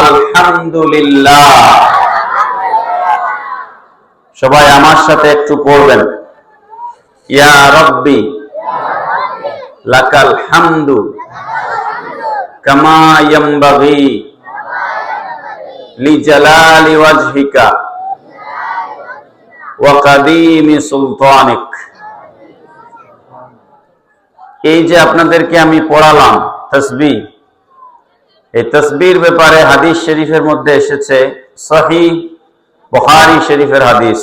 আলহামদুলিল্লাহ। সবাই আমার সাথে একটু পড়বেন। ইয়া রব্বি, লাকাল হামদু ওয়াজহিকা ওয়া কাদিমি সুলতানিক। এই যে আপনাদেরকে আমি পড়ালাম এই তসবির ব্যাপারে হাদিস শরীফের মধ্যে এসেছে সহি বখারি শরীফের হাদিস।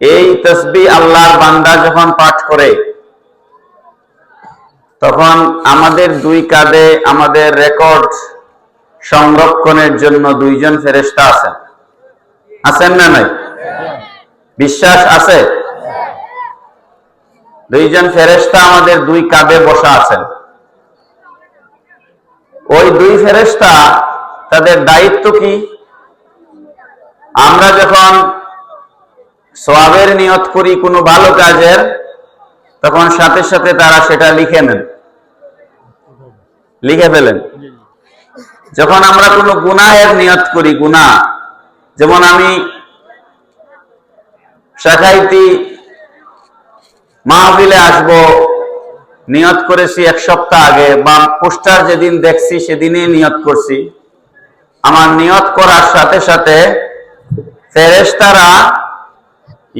এই তসবি আল্লাহর বান্দা যখন পাঠ করে, তখন আমাদের দুই কাঁধে আমাদের রেকর্ড সংরক্ষণের জন্য দুইজন ফেরেস্তা আছেন। আছেন না নাই? বিশ্বাস আছে? দুইজন ফেরেস্তা আমাদের দুই কাঁধে বসা আছেন। ওই দুই ফেরেস্তা তাদের দায়িত্ব কি? আমরা যখন সোয়াবের নিয়ত করি কোনো ভালো কাজের, তখন সাথে সাথে তারা সেটা লিখে নেন। লিখে ফেলেন। যখন আমরা কোনো গুনাহের নিয়ত করি, গুনাহ, যেমন আমি শাখাইতি মাহফিলে আসব। নিয়ত করেছি এক সপ্তাহ আগে। বা পোস্টার যেদিন দেখছি, সেদিনই নিয়ত করছি। আমার নিয়ত করার সাথে সাথে ফেরেশতারা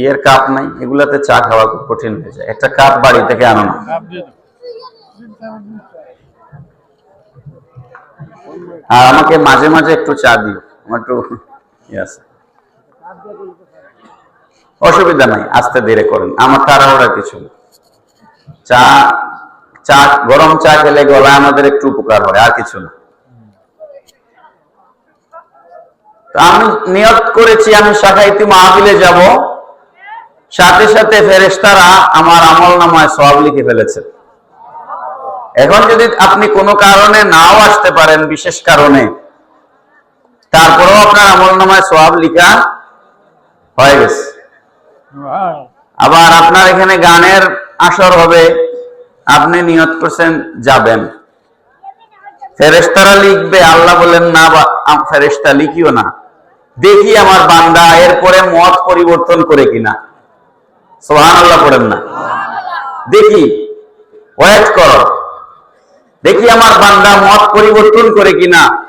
ইয়ের কাপ নাই, এগুলাতে চা খাওয়া খুব কঠিন হয়ে যায়। একটা কাপ বাড়ি থেকে আনো না। আর আমাকে মাঝে মাঝে একটু চা দিও। আমার একটু ইয়ে আছে। অসুবিধা নাই, আস্তে ধীরে করেন। আমার তাড়াহুড়া কিছু না। চা চা, গরম চা খেলে গলায় আমাদের একটু উপকার হয়, আর কিছু না। আমি নিয়ত করেছি, আমি শাখাইতি মাহফিলে যাব। সাথে সাথে ফেরেস্তারা আমার আমল নামায় সব লিখে ফেলেছে। এখন যদি আপনি কোনো কারণে নাও আসতে পারেন, বিশেষ কারণে, তারপরেও আপনার আমল নামায় সব লিখা হয়ে গেছে। আবার আপনার এখানে গানের আসর হবে। আপনি নিয়ত করছেন যাবেন। ফেরেস্তারা লিখবে, আল্লাহ বলেন, না ফেরেস্তা লিখিও না। দেখি আমার বান্দা এরপরে মত পরিবর্তন করে কিনা। সোহান আল্লাহ পড়েন না। দেখি, ওয়েট কর। দেখি আমার বান্দা মত পরিবর্তন করে কিনা।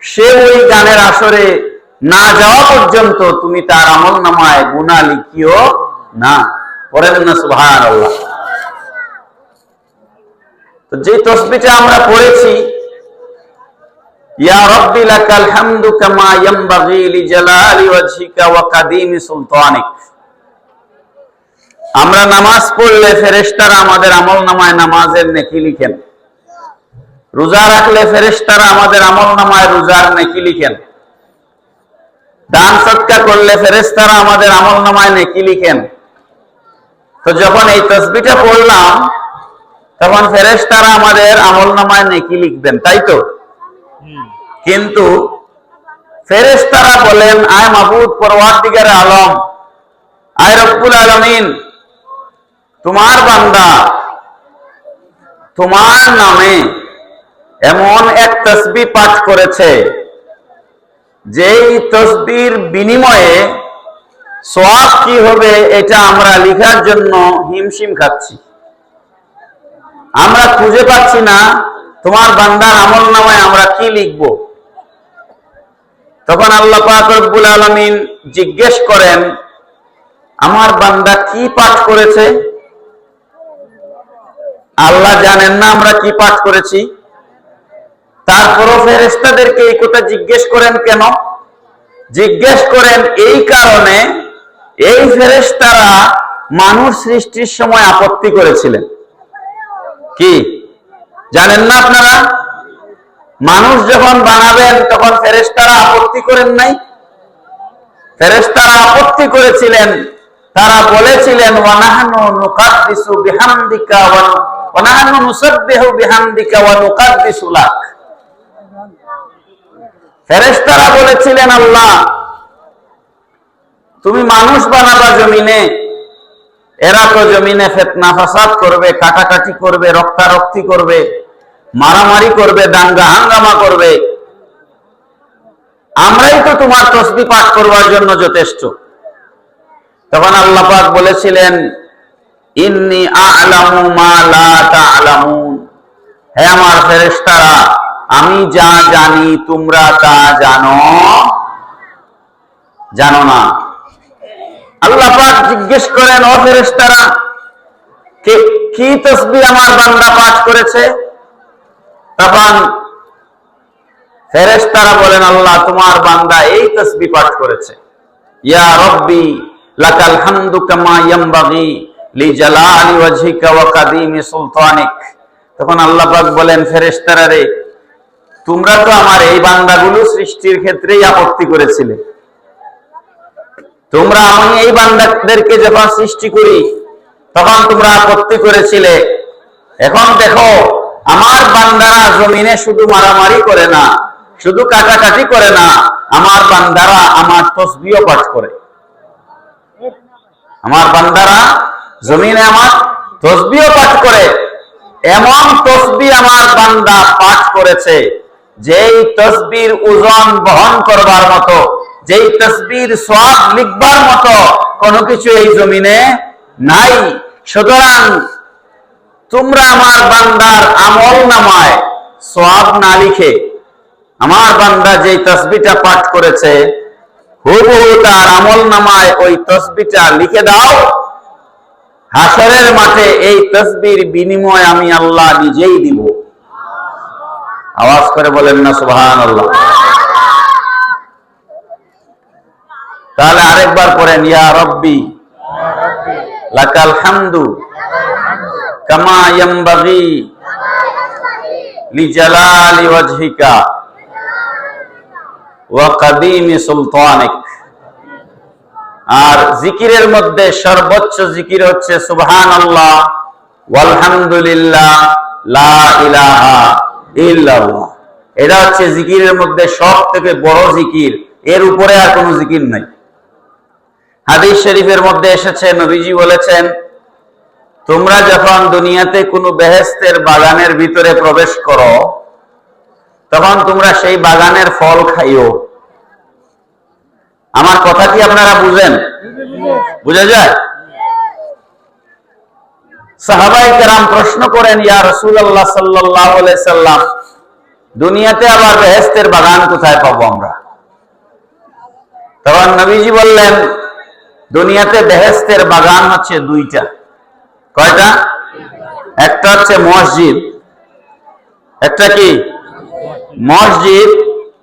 সে ওই গানের আসরে না যাওয়া পর্যন্ত তুমি তার আমল নামায় গুণা লিখিও না। পড়েন না সুহান আল্লাহ যে তসবিটা আমরা পড়েছি আমরা নামাজ পড়লে ফেরেশতারা আমাদের আমল নামায় নামাজের নেকি লিখেন। রোজা রাখলে ফেরেশতারা আমাদের আমল নামায় রোজার নেকি লিখেন। দান সৎকা করলে ফেরেশতারা আমাদের আমল নামায় নেকি লিখেন। তো যখন এই তসবিটা পড়লাম তখন ফেরেশতারা আমাদের আমল নামায় নেকি লিখবেন তাই তো? কিন্তু ফেরেশতারা বলেন আয় মাহবুদ পরওয়ারদিগার আলম আয় রব্বুল আলমিন তোমার বান্দা তোমার নামে এমন এক তসবি পাঠ করেছে যেই তসবির বিনিময়ে সোয়াব কি হবে, এটা আমরা লিখার জন্য হিমশিম খাচ্ছি। আমরা খুঁজে পাচ্ছি না তোমার বান্দার আমল নামায় আমরা কি লিখব। তখন আল্লাহ পাক রব্বুল আলমিন জিজ্ঞেস করেন, আমার বান্দা কি পাঠ করেছে? আল্লাহ জানেন না আমরা কি পাঠ করেছি। তারপরও ফেরেস্তাদেরকে এই কথা জিজ্ঞেস করেন কেন? জিজ্ঞেস করেন, এই কারণে এই ফেরেস্তারা মানুষ সৃষ্টির সময় আপত্তি করেছিলেন। কি? জানেন না আপনারা? মানুষ যখন বানাবেন, তখন ফেরেস্তারা আপত্তি করেন নাই? ফেরেস্তারা আপত্তি করেছিলেন। তারা বলেছিলেন ওয়ানাহানু নুকাদ্দিসু বিহামদিকা ওয়া ওয়ানাহানু নুসাব্বিহু বিহামদিকা ওয়া লাক। ফেরেশতারা বলেছিলেন, আল্লাহ, তুমি মানুষ বানাবা জমিনে, এরা তো জমিনে ফেতনা ফাসাদ করবে, কাটাকাটি করবে, রক্তারক্তি করবে, মারামারি করবে, দাঙ্গা হাঙ্গামা করবে। আমরাই তো তোমার তসবি পাঠ করবার জন্য যথেষ্ট। তখন আল্লাহ পাক বলেছিলেন, ইন্নি আ'লামু মা লা তা'লামুন। হে আমার ফেরেশতারা আমি যা জানি, তোমরা তা জানো। জানো না। আল্লাহ জিজ্ঞেস করেন, ও ফেরেশতারা, কে তসবি আমার বান্দা পাঠ করেছে? তখন ফেরেশতারা বলেন, আল্লাহ, তোমার বান্দা এই তসবি পাঠ করেছে। ইয়া রব্বি, লাকাল হামদু কামা ইয়ামবাগি লিজালালি ওয়াজহিকা ওয়া কাদিমি সুলতানিক। তখন আল্লাহ পাক বলেন, ফেরেশতারা রে তোমরা তো আমার এই বান্দাগুলো সৃষ্টির ক্ষেত্রেই আপত্তি করেছিলে। তোমরা আমি এই বান্দাদেরকে যখন সৃষ্টি করি, তখন তোমরা আপত্তি করেছিলে। এখন দেখো, আমার বান্দারা জমিনে শুধু মারামারি করে না, শুধু কাটাকাটি করে না, আমার বান্দারা আমার তসবিও পাঠ করে। আমার বান্দারা জমিনে আমার তসবিও পাঠ করে। এমন তসবি আমার বান্দা পাঠ করেছে যেই তসবির ওজন বহন করবার মতো, যেই তসবির সব লিখবার মতো কোনো কিছু এই জমিনে নাই। সুতরাং তোমরা আমার বান্দার আমল নামায় সব না লিখে আমার বান্দা যেই তসবিটা পাঠ করেছে, হুবহু তার আমল নামায় ওই তসবিটা লিখে দাও। হাসরের মাঠে এই তসবির বিনিময় আমি আল্লাহ নিজেই দিব। আওয়াজ করে বলেন না আল্লাহ তাহলে আরেকবার পড়েন, ইয়া রব্বি, লাকাল হামদু লিজালালি ওয়াজহিকা ওয়া কাদিমি সুলতানিক। আর জিকিরের মধ্যে সর্বোচ্চ জিকির হচ্ছে সুবহানাল্লাহ, ওয়ালহামদুলিল্লাহ, লা ইলাহা ইল্লাল্লাহ। এটা হচ্ছে জিকিরের মধ্যে সব থেকে বড় জিকির। এর উপরে আর কোনো জিকির নাই। হাদিস শরীফের মধ্যে এসেছে নবীজি বলেছেন তোমরা যখন দুনিয়াতে কোনো বেহেস্তের বাগানের ভিতরে প্রবেশ করো তখন তোমরা সেই বাগানের ফল খাইও। আমার কথা কি আপনারা বুঝেন? বুঝা যায়? সাহাবাই কেরাম প্রশ্ন করেন, ইয়া রসুল্লাহ সাল্লাহ সাল্লাম, দুনিয়াতে আবার বেহেস্তের বাগান কোথায় পাবো আমরা? তখন নবীজি বললেন, দুনিয়াতে বেহেস্তের বাগান হচ্ছে দুইটা। কয়টা? একটা হচ্ছে মসজিদ, একটা কি? মসজিদ,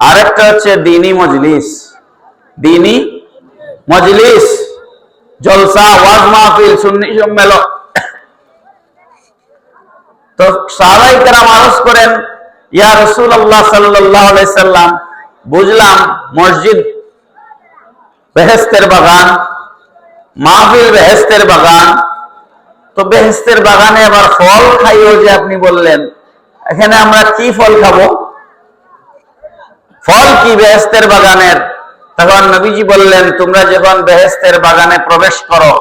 আরেকটা হচ্ছে দিনী মজলিস। দিনী মজলিস, জলসা ওয়াজ মাহফিল সুন্নি সম্মেলন। তো সাহাবাই কেরাম আরজ করেন, ইয়া রসুল্লাহ সাল্লাহ সাল্লাম, বুঝলাম মসজিদ বেহেস্তের বাগান, মাহফিল বেহেস্তের বাগান, তো বেহেস্তের বাগানে আবার ফল খাইও যে আপনি বললেন, এখানে আমরা কি ফল খাব? ফল কি বেহেস্তের বাগানের? তখন নবীজি বললেন, তোমরা যখন বেহেস্তের বাগানে প্রবেশ করো,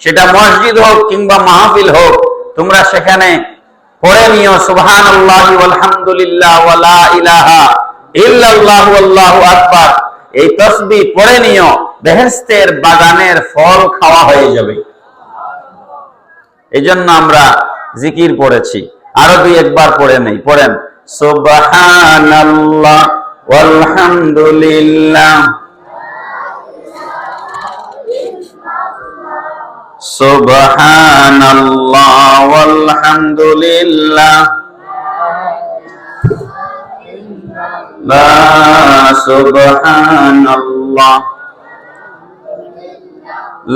সেটা মসজিদ হোক কিংবা মাহফিল হোক, তোমরা সেখানে পড়ে নিও আলহামদুলিল্লাহ বাগানের ফল খাওয়া হয়ে যাবে। এই জন্য আমরা জিকির পড়েছি। আরও দুই একবার পড়ে নেই, পড়েন, সুবহানাল্লাহ ওয়ালহামদুলিল্লাহ সুবহানাল্লাহ ওয়ালহামদুলিল্লাহ লা সুবহানাল্লাহ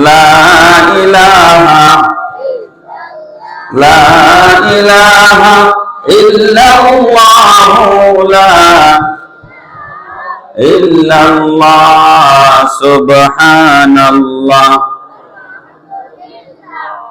লা ইলাহা লা ইলাহা ইল্লাল্লাহু